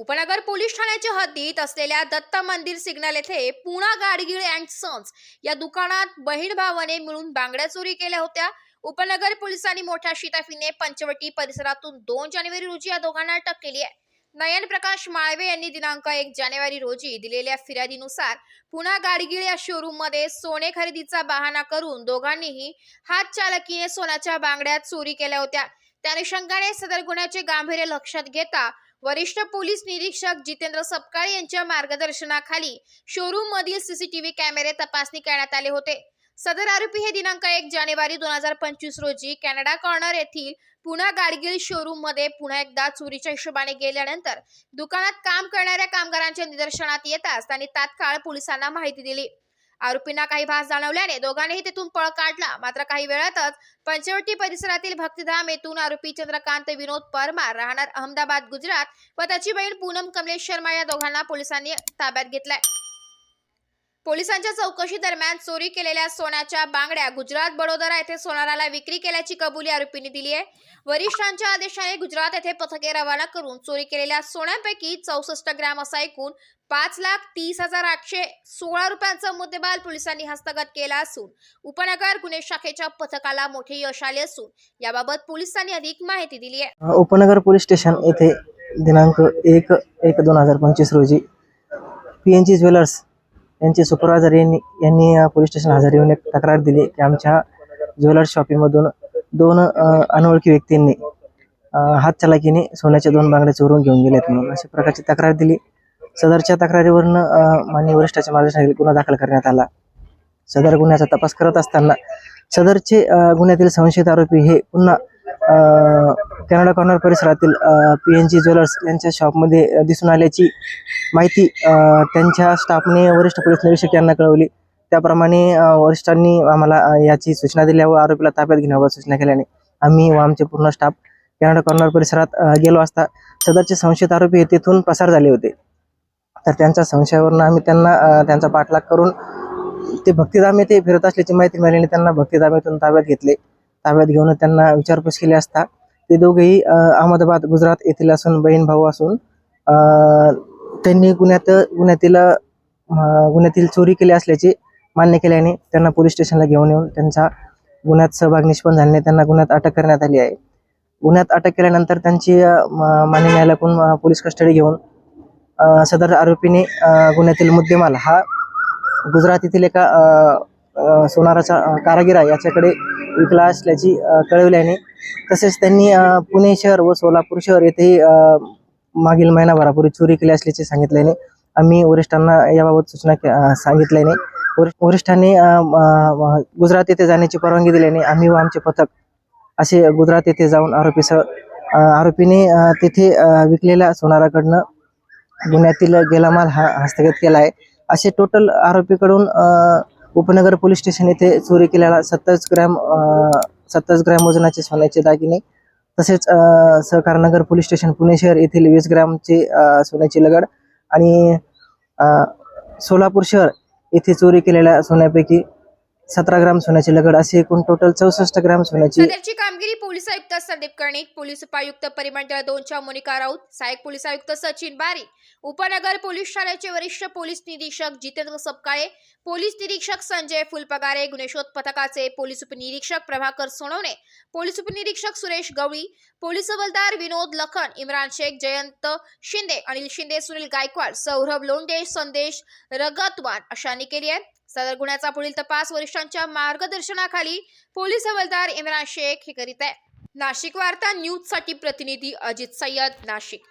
उपनगर पोलीस ठाण्याच्या हद्दीत असलेल्या दत्त मंदिर सिग्नल येथे पुणा गाडगीळ अँड सन्स या दुकानात बहीण भावाने मिळून बांगड्या चोरी केल्या होत्या. उपनगर पोलिसांनी मोठ्या शिताफीने पंचवटी परिसरातून दोन जानेवारी रोजी या दोघांना अटक केली आहे. नयन प्रकाश माळवे यांनी दिनांक एक जानेवारी रोजी दिलेल्या फिर्यादीनुसार पुणा गाडगिळ या शोरूममध्ये सोने खरेदीचा बहाणा करून दोघांनीही हात चालकीने सोन्याच्या बांगड्या चोरी केल्या होत्या. त्या अनुषंगाने सदर गुन्ह्याचे गांभीर्य लक्षात घेता वरिष्ठ पोलीस निरीक्षक जितेंद्र सपकाळे यांच्या मार्गदर्शनाखाली शोरूम मधील सीसीटीव्ही कॅमेरे तपासणी करण्यात आले होते. सदर आरोपी हे दिनांक एक जानेवारी दोन हजार पंचवीस रोजी कॅनडा कॉर्नर येथील पुन्हा गाडगिल शोरूममध्ये पुन्हा एकदा चोरीच्या हिशोबाने गेल्यानंतर दुकानात काम करणाऱ्या कामगारांच्या निदर्शनात येताच त्यांनी तात्काळ पोलिसांना माहिती दिली. आरोपींना काही भास जाणवल्याने दोघांनीही तिथून पळ काढला. मात्र काही वेळातच पंचवटी परिसरातील भक्तिधाम येथून आरोपी चंद्रकांत विनोद परमार राहणार अहमदाबाद गुजरात व त्याची बहीण पूनम कमलेश शर्मा या दोघांना पोलिसांनी ताब्यात घेतलाय. पोलिसांच्या चौकशी दरम्यान चोरी केलेल्या सोन्याच्या बांगड्या गुजरात बडोदरा येथे सोनाराला विक्री केल्याची कबुली आरोपींनी दिली आहे. वरिष्ठांच्या आदेशाने गुजरात येथे पथके रवाना करून चोरी केलेल्या सोन्यापैकी चौसष्ट ग्रॅम असा एकूण पाच लाख तीस हजार आठशे सोळा रुपयांचा मुद्देमाल पोलिसांनी हस्तगत केला असून उपनगर गुन्हे शाखेच्या पथकाला मोठे यश आले असून याबाबत पोलिसांनी अधिक माहिती दिली आहे. उपनगर पोलीस स्टेशन येथे दिनांक एक एक दोन हजार पंचवीस रोजी पी जी ज्वेलर्स यांचे सुपरवायझर यांनी यांनी पोलीस स्टेशन हजर येऊन एक तक्रार दिली की आमच्या ज्वेलर्स शॉपीमधून दोन अनोळखी व्यक्तींनी अ, हातचलाकीने सोन्याच्या दोन बांगड्या चोरून घेऊन गेलेत म्हणून अशा प्रकारची तक्रार दिली. सदरच्या तक्रारीवरनं माननीय वरिष्ठाच्या मार्गदर्शनाखाली गुन्हा दाखल करण्यात आला. सदर गुन्ह्याचा तपास करत असताना सदरचे गुन्ह्यातील संशयित आरोपी हे पुन्हा कॅनडा कॉर्नर परिसरातील पी एन जी ज्वेलर्स यांच्या शॉपमध्ये दिसून आल्याची माहिती त्यांच्या स्टाफने वरिष्ठ पोलीस निरीक्षक यांना कळवली. त्याप्रमाणे वरिष्ठांनी आम्हाला याची सूचना दिल्या व आरोपीला ताब्यात घेण्याबाबत सूचना केल्याने आम्ही व आमचे पूर्ण स्टाफ कॅनडा कॉर्नर परिसरात गेलो असता सदरचे संशयित आरोपी हे तेथून पसार झाले होते. तर त्यांच्या संशयावरून आम्ही त्यांना त्यांचा पाठलाग करून ते भक्तिधाम येथे फिरत असल्याची माहिती मिळाल्याने त्यांना भक्तिधाम येथून ताब्यात घेतले. ताब्यात घेऊन त्यांना विचारपूस केली असता. ते दोघेही अहमदाबाद गुजरात येथील असून बहीण भाऊ असून अ, त्यांनी गुन्ह्यात गुन्ह्यातील गुन्ह्यातील चोरी केली असल्याचे मान्य केल्याने त्यांना पोलीस स्टेशनला घेऊन येऊन त्यांचा गुन्ह्यात सहभाग निष्पन्न झाल्याने त्यांना गुन्ह्यात अटक करण्यात आली आहे. गुन्ह्यात अटक केल्यानंतर त्यांची मान्य न्यायालयाकडून पोलीस कस्टडी घेऊन सदर आरोपीने गुन्ह्यातील मुद्देमाल हा गुजरात येथील एका अ, सोनाराचा कारागिर आहे. याच्याकडे विकला असल्याची कळविल्याने तसेच त्यांनी पुणे शहर व सोलापूर शहर येथेही अ, मागील महिनाभरापूर्वी चोरी केली असल्याचे सांगितल्याने आम्ही वरिष्ठांना याबाबत सूचना सांगितल्याने वरिष्ठांनी गुजरात येथे जाण्याची परवानगी दिल्याने आम्ही व आमचे पथक असे गुजरात येथे जाऊन आरोपीसह आरोपीने तेथे विकलेल्या सोनाराकडनं गुन्ह्यातील गेला माल हा हस्तगत केला आहे. असे टोटल आरोपीकडून अ, उपनगर पोलीस स्टेशन येथे चोरी केलेला सत्तावीस ग्रॅम सत्तावीस ग्रॅम वजनाचे सोन्याचे दागिने तसेच सहकारनगर पोलीस स्टेशन पुणे शहर येथील वीस ग्रॅमचे सोन्याची लगड आणि सोलापूर शहर येथे चोरी केलेल्या सोन्यापैकी सतरा ग्राम सोन्याची लगड असे एकूण टोटल चौसष्ट ग्राम सोन्याची सदरची कामगिरी पोलीस आयुक्त संदीप कर्णिक पोलीस उपायुक्त परिमंडळ दोनच्या मोनिका राऊत सहाय्यक पोलीस आयुक्त सचिन बारी उपनगर पोलीस ठाण्याचे वरिष्ठ पोलीस निरीक्षक जितेंद्र सपकाळे पोलीस निरीक्षक संजय फुलपगारे गुन्हे पथकाचे पोलीस उपनिरीक्षक प्रभाकर सोनवणे पोलीस उपनिरीक्षक सुरेश गवळी पोलीस हवालदार विनोद लखन इम्रान शेख जयंत शिंदे अनिल शिंदे सुनील गायकवाड सौरभ लोंढे संदेश रगतवान अशांनी केली आहे सदर गुन्ह्याचा पुढील तपास वरिष्ठांच्या मार्गदर्शनाखाली पोलीस हवालदार इम्रान शेख हे करीत आहे. नाशिक वार्ता न्यूजसाठी प्रतिनिधी अजित सय्यद नाशिक.